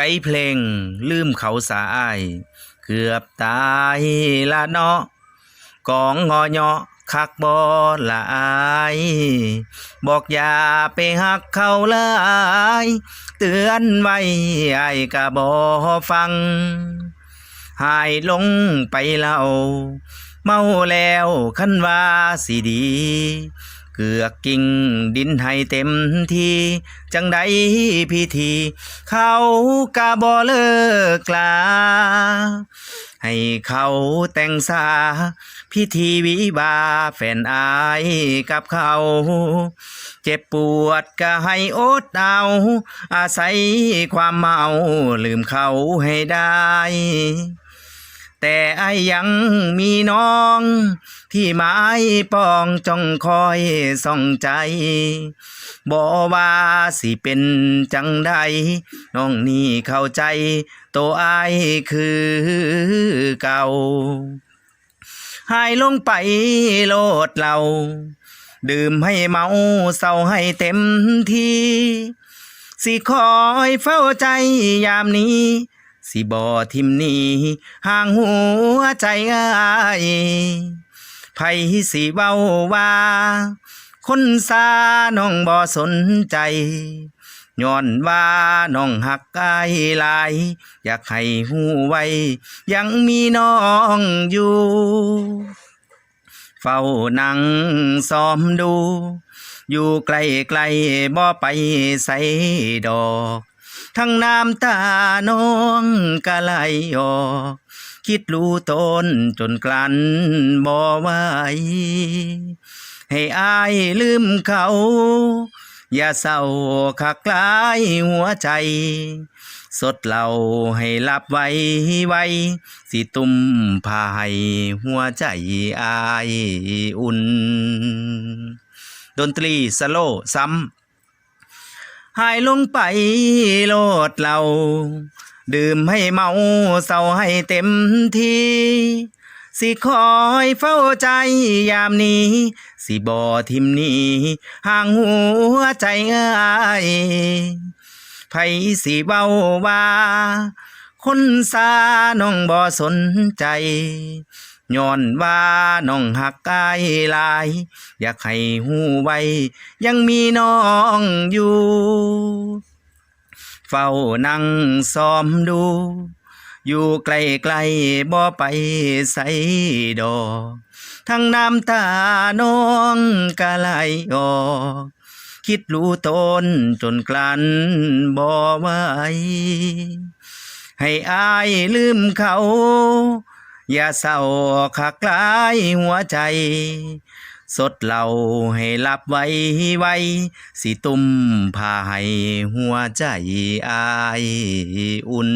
ไกเพลง ลืมเขาสาย เกือบตายละเนาะกองงอเนาะคักบอละอาย บอกอย่าไปหักเขาเลยเตือนไว้ไอ้กะบอฟัง หายลงไปเล่าเมาแล้วคันว่าสิดี เกือกกิ่งดินให้เต็มที่จังใดพิธี เขากะบ่เลิกลา ให้เขาแต่งสา พิธีวิบาแฟนอายกับเขา เจ็บปวดก็ให้อดเอาอาศัยความเมาลืมเขาให้ได้ แต่ไอยังมีน้อง ที่ไม้ปองจ้องคอยส่องใจบอกว่าสิเป็นจังใดน้องนี่เข้าใจ โตไอายคือเก่าหายลงไปโลดเรา ดื่มให้เมาเศร้าให้เต็มที่ สิคอยเฝ้าใจยามนี้ สิบ่ทิมนี้ห่างหัวใจอ้ายไผสิเว้าว่า คนซาน้องบ่สนใจย้อนว่าน้องหักกายหลาย อยากให้หูไว้ ยังมีน้องอยู่ เฝ้านั่งซ้อมดู อยู่ไกลไกลบ่ไปใส่ดอก ทั้งน้ำตาน้องกะไหลออกคิดรู้ตนจนกลั้นบ่ไหวให้อายลืมเขา อย่าเศร้าคักลายหัวใจ สดเหล่าให้หลับไว้ไว้ สิตุ่มพาให้หัวใจอายอุ่น ดนตรีสโลซ้ำ หายลงไปโลดเรา ดื่มให้เมาเศร้าให้เต็มที่ สิคอยเฝ้าใจยามนี้ สิบ่ทิมนี้ห่างหัวใจง่ายไผสิเว้าว่า คนซาน้องบ่สนใจ ย้อนว่าน้องหักกายลาย อยากให้หูไว้ ยังมีน้องอยู่ เฝ้านั่งซ้อมดู อยู่ไกลไกลบ่ไปใส่ดอกทั้งน้ำตาน้องกะไหลออกคิดรู้ตนจนกลั้นบ่ไหวให้อายลืมเขา อย่าเศร้าขักลายหัวใจ สดเหล่าให้หลับไว้ไว้สิตุ่มพาให้หัวใจอายอุ่น